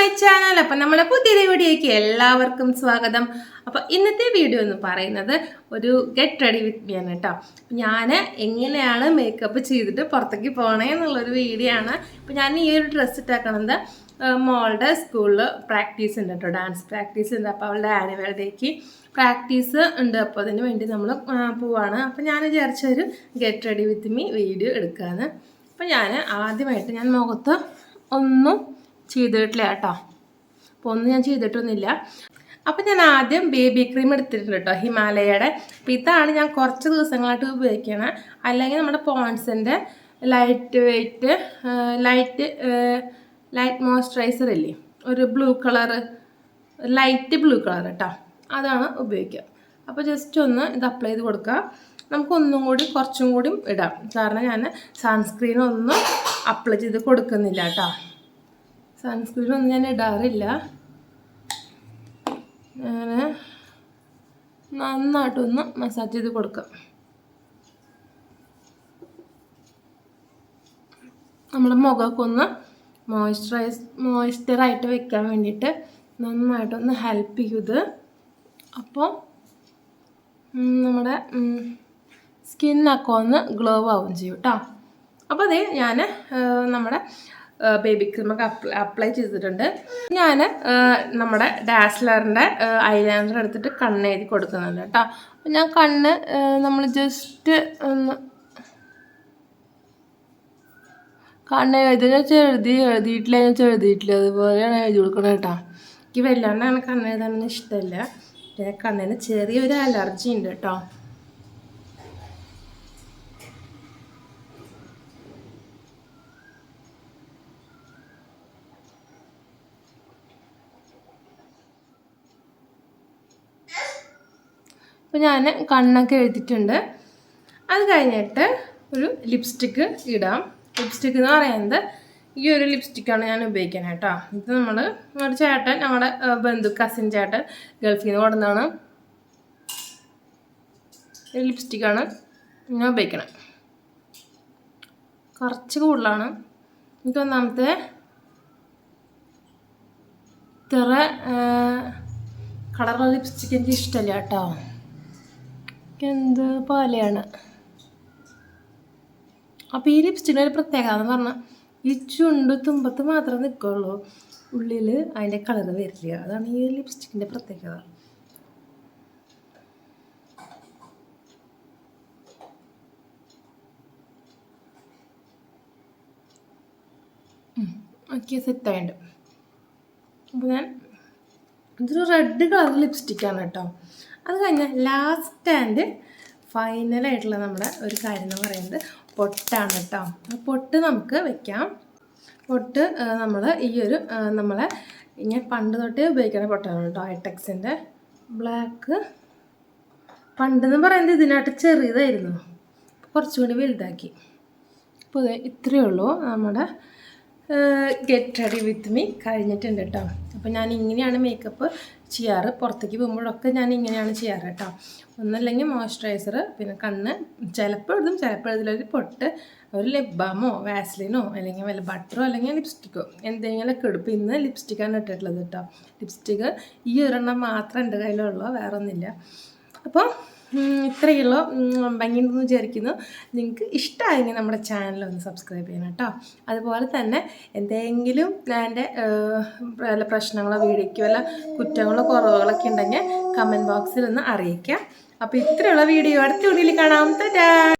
My channel. അപ്പം നമ്മുടെ പുതിയ വീഡിയോയ്ക്ക് എല്ലാവർക്കും സ്വാഗതം. അപ്പം ഇന്നത്തെ വീഡിയോ എന്ന് പറയുന്നത് ഒരു ഗെറ്റ് റെഡി വിത്ത് മീ ആണ് കേട്ടോ. ഞാൻ എങ്ങനെയാണ് മേക്കപ്പ് ചെയ്തിട്ട് പുറത്തേക്ക് പോകണേ എന്നുള്ളൊരു വീഡിയോ ആണ്. ഇപ്പം ഞാൻ ഈ ഒരു ഡ്രസ്സ് ഇട്ടാക്കണത് മോളുടെ സ്കൂളിൽ പ്രാക്ടീസ് ഉണ്ട് കേട്ടോ. ഡാൻസ് പ്രാക്ടീസ് ഉണ്ട്. അപ്പോൾ അവളുടെ ആനുവൽ ഡേക്ക് പ്രാക്ടീസ് ഉണ്ട്. അപ്പോൾ അതിന് വേണ്ടി നമ്മൾ പോവാണ്. അപ്പോൾ ഞാൻ വിചാരിച്ചൊരു get ready with me video എടുക്കാമെന്ന് അപ്പോൾ ഞാൻ ആദ്യമായിട്ട് ഞാൻ മുഖത്ത് ഒന്നും ചെയ്തിട്ടില്ല കേട്ടോ. അപ്പോൾ ഒന്നും ഞാൻ ചെയ്തിട്ടൊന്നുമില്ല. അപ്പോൾ ഞാൻ ആദ്യം ബേബി ക്രീം എടുത്തിട്ടുണ്ട് കേട്ടോ ഹിമാലയയുടെ. അപ്പോൾ ഇതാണ് ഞാൻ കുറച്ച് ദിവസങ്ങളായിട്ട് ഉപയോഗിക്കണത് അല്ലെങ്കിൽ നമ്മുടെ പോൺസിന്റെ light weight light light moisturiser ഇല്ലേ? ഒരു blue colour light blue colour കേട്ടോ. അതാണ് ഉപയോഗിക്കുക. അപ്പോൾ ജസ്റ്റ് ഒന്ന് ഇത് അപ്ലൈ ചെയ്ത് കൊടുക്കുക. നമുക്കൊന്നും കൂടി കുറച്ചും കൂടി ഇടാം. കാരണം ഞാൻ സൺസ്ക്രീൻ ഒന്നും അപ്ലൈ ചെയ്ത് കൊടുക്കുന്നില്ല കേട്ടോ. സൺസ്ക്രീൻ ഒന്നും ഞാൻ ഇടാറില്ല. അങ്ങനെ നന്നായിട്ടൊന്ന് മസാജ് ചെയ്ത് കൊടുക്കാം. നമ്മുടെ മുഖമൊക്കെ ഒന്ന് മോയ്സ്ചറൈസ് മോയ്സ്ചറായിട്ട് വെക്കാൻ വേണ്ടിയിട്ട് നന്നായിട്ടൊന്ന് ഹെൽപ്പ് ചെയ്ത് അപ്പോൾ നമ്മുടെ സ്കിന്നൊക്കെ ഒന്ന് ഗ്ലോ ആവുകയും ചെയ്യും കേട്ടോ അപ്പോൾ അതേ ഞാൻ നമ്മുടെ ബേബി ക്രീമൊക്കെ അപ്ലൈ അപ്ലൈ ചെയ്തിട്ടുണ്ട്. ഞാൻ നമ്മുടെ ഡാസ്ലറിന്റെ ഐലൈനർ എടുത്തിട്ട് കണ്ണ് എഴുതി കൊടുക്കുന്നുണ്ട് കേട്ടോ അപ്പം ഞാൻ കണ്ണ് നമ്മൾ ജസ്റ്റ് ഒന്ന് കണ്ണ് എഴുതി വെച്ചാൽ എഴുതി എഴുതിയിട്ടില്ല ഞാൻ എഴുതിയിട്ടില്ല അതുപോലെയാണ് എഴുതി കൊടുക്കണം കേട്ടോ എനിക്ക് വല്ലാണ്ട് അങ്ങനെ കണ്ണ് എഴുതാനൊന്നും ഇഷ്ടമല്ല പിന്നെ കണ്ണിന് ചെറിയൊരു അലർജി ഉണ്ട് കേട്ടോ അപ്പോൾ ഞാൻ കണ്ണൊക്കെ എഴുതിയിട്ടുണ്ട്. അത് കഴിഞ്ഞിട്ട് ഒരു ലിപ്സ്റ്റിക്ക് ഇടാം. ലിപ്സ്റ്റിക്ക് എന്ന് പറയുന്നത് ഈ ഒരു ലിപ്സ്റ്റിക്കാണ് ഞാൻ ഉപയോഗിക്കുന്നത് കേട്ടോ. ഇത് നമ്മൾ ഒരു ചേട്ടൻ ഞങ്ങളുടെ ബന്ധു കസിൻ ചേട്ടൻ ഗൾഫിൽ നിന്ന് കൊടുന്നതാണ് ഒരു ലിപ്സ്റ്റിക്കാണ് ഞാൻ ഉപയോഗിക്കണം കുറച്ച് കൂടുതലാണ്. എനിക്ക് ഒന്നാമത്തെ ഇത്ര കളറുള്ള ലിപ്സ്റ്റിക്ക് എനിക്ക് ഇഷ്ടമല്ല കേട്ടോ. എന്ത് പാലയാണ്? അപ്പോൾ ഈ ലിപ്സ്റ്റിക്കിന്റെ ഒരു പ്രത്യേകത എന്ന് പറഞ്ഞാൽ ഈ ചുണ്ട് തുമ്പത്ത് മാത്രമേ നിൽക്കുള്ളൂ ഉള്ളിൽ അതിന്റെ കളർ വരില്ല. അതാണ് ഈ ലിപ്സ്റ്റിക്കിന്റെ പ്രത്യേകത. ഓക്കെ സെറ്റായിട്ട് അപ്പോൾ ഞാൻ ഇതൊരു റെഡ് കളർ ലിപ്സ്റ്റിക്കാണ് കേട്ടോ. അത് കഴിഞ്ഞാൽ ലാസ്റ്റ് ആൻഡ് ഫൈനലായിട്ടുള്ള നമ്മുടെ ഒരു കാര്യം എന്ന് പറയുന്നത് പൊട്ടാണ് കേട്ടോ പൊട്ട് നമുക്ക് വെക്കാം. പൊട്ട് നമ്മൾ ഈ ഒരു നമ്മളെ ഇങ്ങനെ പണ്ട് തൊട്ടേ ഉപയോഗിക്കുന്ന പൊട്ടാണ് കേട്ടോ ഐടെക്സിന്റെ ബ്ലാക്ക് പണ്ടെന്ന് പറയുന്നത് ഇതിനായിട്ട് ചെറിയതായിരുന്നു. കുറച്ചുകൂടി വലുതാക്കി. അപ്പോൾ ഇത്രയേ ഉള്ളൂ. നമ്മുടെ ഗെറ്റ് റെഡി വിത്ത് മീ കഴിഞ്ഞിട്ടുണ്ട് കേട്ടോ അപ്പോൾ ഞാൻ ഇങ്ങനെയാണ് മേക്കപ്പ് ചെയ്യാറ്. പുറത്തേക്ക് പോകുമ്പോഴൊക്കെ ഞാൻ ഇങ്ങനെയാണ് ചെയ്യാറ് കേട്ടോ. ഒന്നല്ലെങ്കിൽ മോയ്സ്ചറൈസർ പിന്നെ കണ്ണ്. ചിലപ്പോൾ എഴുതും ചിലപ്പോൾ എഴുതിലൊരു പൊട്ട്. ഒരു ലിപ് ബാമോ വാസ്ലിനോ അല്ലെങ്കിൽ വല്ല ബട്ടറോ അല്ലെങ്കിൽ ലിപ്സ്റ്റിക്കോ എന്തെങ്കിലുമൊക്കെ എടുപ്പം ഇന്ന് ലിപ്സ്റ്റിക്കാണ് ഇട്ടിട്ടുള്ളത് കേട്ടോ. ലിപ്സ്റ്റിക്ക് ഈ ഒരെണ്ണം മാത്രം എന്റെ കയ്യിലുള്ളൂ വേറെ ഒന്നുമില്ല അപ്പോൾ ഇത്രയുള്ള ഭംഗിയുണ്ടെന്ന് വിചാരിക്കുന്നു. നിങ്ങൾക്ക് ഇഷ്ടമായെങ്കിൽ നമ്മുടെ ചാനൽ ഒന്ന് സബ്സ്ക്രൈബ് ചെയ്യണം കേട്ടോ. അതുപോലെ തന്നെ എന്തെങ്കിലും എന്റെ വല്ല പ്രശ്നങ്ങളോ വീഡിയോയ്ക്കോ വല്ല കുറ്റങ്ങളോ കുറവുകളൊക്കെ ഉണ്ടെങ്കിൽ കമന്റ് ബോക്സിൽ ഒന്ന് അറിയിക്കാം. അപ്പോൾ ഇത്രയുള്ള വീഡിയോ അടുത്ത വീഡിയോയിൽ കാണാം. ടാ